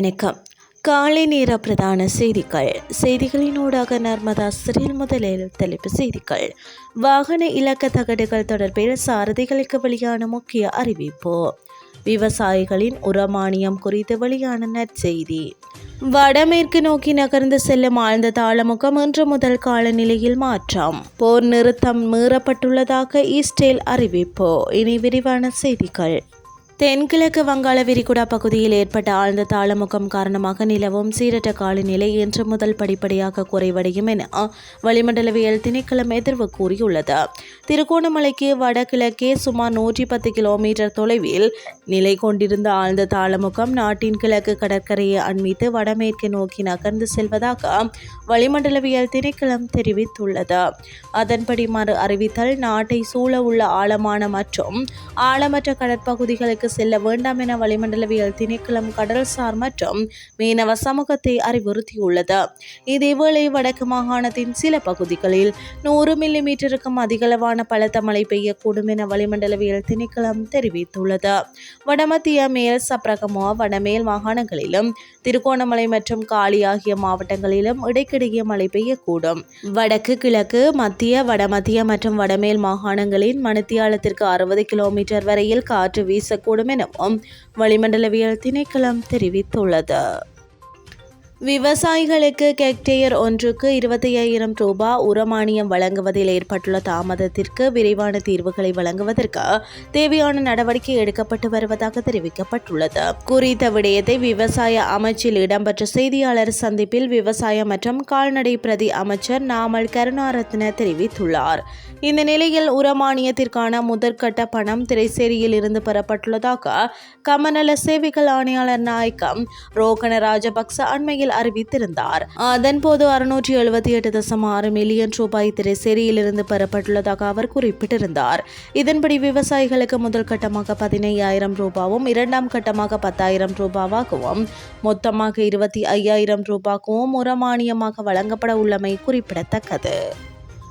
வணக்கம். காலை நேர பிரதான செய்திகள். செய்திகளினூடாக நர்மதா சிறில் முதலில் தலைப்பு செய்திகள். வாகன இலக்க தகடுகள் தொடர்பில் சாரதிகளுக்கு வெளியான முக்கிய அறிவிப்பு. விவசாயிகளின் உரமானியம் குறித்து வெளியான நற்செய்தி வடமேற்கு நோக்கி நகர்ந்து செல்லும் ஆழ்ந்த தாளமுகம் இன்று முதல் காலநிலையில் மாற்றம். போர் நிறுத்தம் மீறப்பட்டுள்ளதாக ஈஸ்டேல் அறிவிப்பு. இனி விரிவான செய்திகள். தென்கிழக்கு வங்காள விரிகுடா பகுதியில் ஏற்பட்ட ஆழ்ந்த தாளமுகம் காரணமாக நிலவும் சீரற்ற காலநிலை இன்று முதல் படிப்படியாக குறைவடையும் என வளிமண்டலவியல் திணைக்களம் எதிர்வு கூறியுள்ளது. திருகோணமலைக்கு வடகிழக்கே சுமார் நூற்றி பத்து கிலோமீட்டர் தொலைவில் நிலை கொண்டிருந்த ஆழ்ந்த தாளமுகம் நாட்டின் கிழக்கு கடற்கரையை அண்மித்து வடமேற்கு நோக்கி நகர்ந்து செல்வதாக வளிமண்டலவியல் திணைக்களம் தெரிவித்துள்ளது. அதன்படி மறு அறிவித்தல் நாட்டை சூழ உள்ள ஆழமான மற்றும் ஆழமற்ற கடற்பகுதிகளுக்கு செல்ல வேண்டாம் என வளிமண்டலவியல் திணைக்களம் கடல்சார் மற்றும் மீனவ சமூகத்தை அறிவுறுத்தியுள்ளது. இதேவேளை வடக்கு மாகாணத்தின் சில பகுதிகளில் நூறு மில்லி மீட்டருக்கும் அதிகளவான பலத்த மழை பெய்யக்கூடும் என வளிமண்டலவியல் திணைக்களம் தெரிவித்துள்ளது. வடமத்திய மேல் சப்ரகமோ வடமேல் மாகாணங்களிலும் திருகோணமலை மற்றும் காலி ஆகிய மாவட்டங்களிலும் இடைக்கிடையே மழை பெய்யக்கூடும். வடக்கு கிழக்கு மத்திய வடமத்திய மற்றும் வடமேல் மாகாணங்களின் மணித்தியாலத்திற்கு அறுபது கிலோமீட்டர் வரையில் காற்று வீசக்கூடும். எனவும் வளிமண்டலவியல் திணைக்களம் தெரிவித்துள்ளது. விவசாயிகளுக்கு கெக்டேயர் ஒன்றுக்கு இருபத்தி ஐயாயிரம் ரூபாய் உரமானியம் வழங்குவதில் ஏற்பட்டுள்ள தாமதத்திற்கு விரைவான தீர்வுகளை வழங்குவதற்கு தேவையான நடவடிக்கை எடுக்கப்பட்டு வருவதாக தெரிவிக்கப்பட்டுள்ளது. குறித்த விடயத்தை விவசாய அமைச்சில் இடம்பெற்ற செய்தியாளர் சந்திப்பில் விவசாய மற்றும் கால்நடை பிரதி அமைச்சர் நாமல் கருணாரத்ன தெரிவித்துள்ளார். இந்த நிலையில் உரமானியத்திற்கான முதற்கட்ட பணம் திரைசேரியில் இருந்து பெறப்பட்டுள்ளதாக கமநல சேவைகள் ஆணையாளர் நாயக்கம் ரோகண ராஜபக்ச அண்மையில் அறிவித்திருந்தார். அதன்போது அறுநூற்றி எழுபத்தி எட்டு தசம் ஆறு மில்லியன் ரூபாய் திரைசேரியிலிருந்து பெறப்பட்டுள்ளதாக அவர் குறிப்பிட்டிருந்தார். இதன்படி விவசாயிகளுக்கு முதல் கட்டமாக பதினையாயிரம் ரூபாவும் இரண்டாம் கட்டமாக பத்தாயிரம் ரூபாவாகவும் மொத்தமாக இருபத்தி ஐயாயிரம் ரூபாய்க்கும் உரமானியமாக வழங்கப்பட உள்ளமை குறிப்பிடத்தக்கது.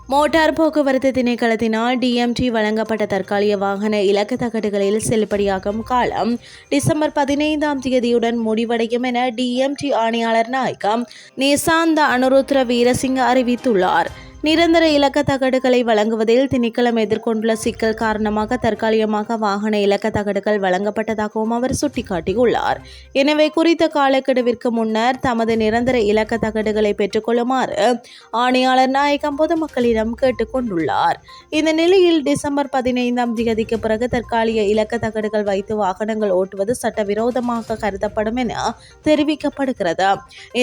மோட்டார் போக்குவரத்து திணைக்களத்தினால் டிஎம்டி வழங்கப்பட்ட தற்காலிக வாகன இலக்கு தகடுகளில் செல்லுபடியாகும் காலம் டிசம்பர் பதினைந்தாம் தேதியுடன் முடிவடையும் என டிஎம்டி ஆணையாளர் நாயகம் நிசாந்த அனுருத்ர வீரசிங்க அறிவித்துள்ளார். நிரந்தர இலக்க தகடுகளை வழங்குவதில் திணைக்களம் எதிர்கொண்டுள்ள சிக்கல் காரணமாக தற்காலிகமாக வாகன இலக்க தகடுகள் வழங்கப்பட்டதாகவும் அவர் சுட்டிக்காட்டியுள்ளார். எனவே குறித்த காலக்கெடுவிற்கு முன்னர் தமது நிரந்தர இலக்க தகடுகளை பெற்றுக்கொள்ளுமாறு ஆணையாளர் நாயகம் பொதுமக்களிடம் கேட்டுக்கொண்டுள்ளார் இந்த நிலையில் டிசம்பர் பதினைந்தாம் தேதிக்கு பிறகு தற்காலிக இலக்க தகடுகள் வைத்து வாகனங்கள் ஓட்டுவது சட்டவிரோதமாக கருதப்படும் என தெரிவிக்கப்படுகிறது.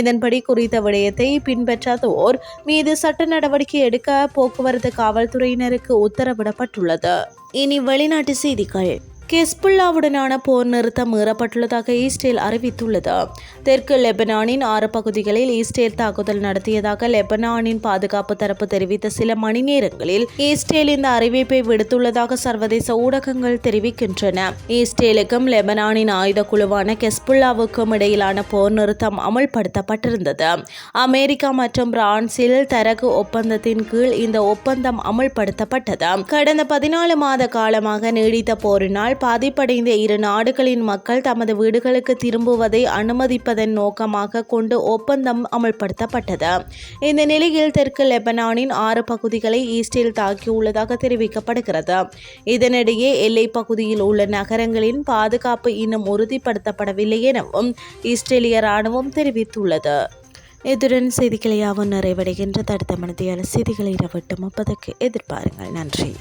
இதன்படி குறித்த விடயத்தை பின்பற்றாதோர் மீது சட்ட நடவடிக்கை நடவடிக்கை எடுக்க போக்குவரத்து காவல்துறையினருக்கு உத்தரவிடப்பட்டுள்ளது. இனி வெளிநாட்டு செய்திகள். கெஸ்புல்லாவுடனான போர் நிறுத்தம் மீறப்பட்டுள்ளதாக ஈஸ்டேல் அறிவித்துள்ளது. தெற்கு லெபனானின் ஆறு பகுதிகளில் ஈஸ்டேல் தாக்குதல் நடத்தியதாக லெபனானின் பாதுகாப்பு தரப்பு தெரிவித்த சில மணி நேரங்களில் ஈஸ்டேல் இந்த அறிவிப்பை விடுத்துள்ளதாக சர்வதேச ஊடகங்கள் தெரிவிக்கின்றன. ஈஸ்டேலுக்கும் லெபனானின் ஆயுத குழுவான கெஸ்புல்லாவுக்கும் இடையிலான போர் நிறுத்தம் அமல்படுத்தப்பட்டிருந்தது. அமெரிக்கா மற்றும் பிரான்சில் தரகு ஒப்பந்தத்தின் கீழ் இந்த ஒப்பந்தம் அமல்படுத்தப்பட்டது. கடந்த பதினாலு மாத காலமாக நீடித்த போரினால் பாதிப்படைந்த இரு நாடுகளின் மக்கள் தமது வீடுகளுக்கு திரும்புவதை அனுமதிப்பதன் நோக்கமாக கொண்டு ஒப்பந்தம் அமல்படுத்தப்பட்டது. இந்த நிலையில் தெற்கு லெபனானின் ஆறு பகுதிகளை ஈஸ்டில் தாக்கியுள்ளதாக தெரிவிக்கப்படுகிறது. இதனிடையே எல்லை பகுதியில் உள்ள நகரங்களின் பாதுகாப்பு இன்னும் உறுதிப்படுத்தப்படவில்லை எனவும் இஸ்ரேலிய ராணுவம் தெரிவித்துள்ளது. இத்துடன் செய்திகளை யாவும் நிறைவடைகின்ற தடுத்த மனதியால் செய்திகளை இரவட்டும். முப்பதுக்கு எதிர்பாருங்கள். நன்றி.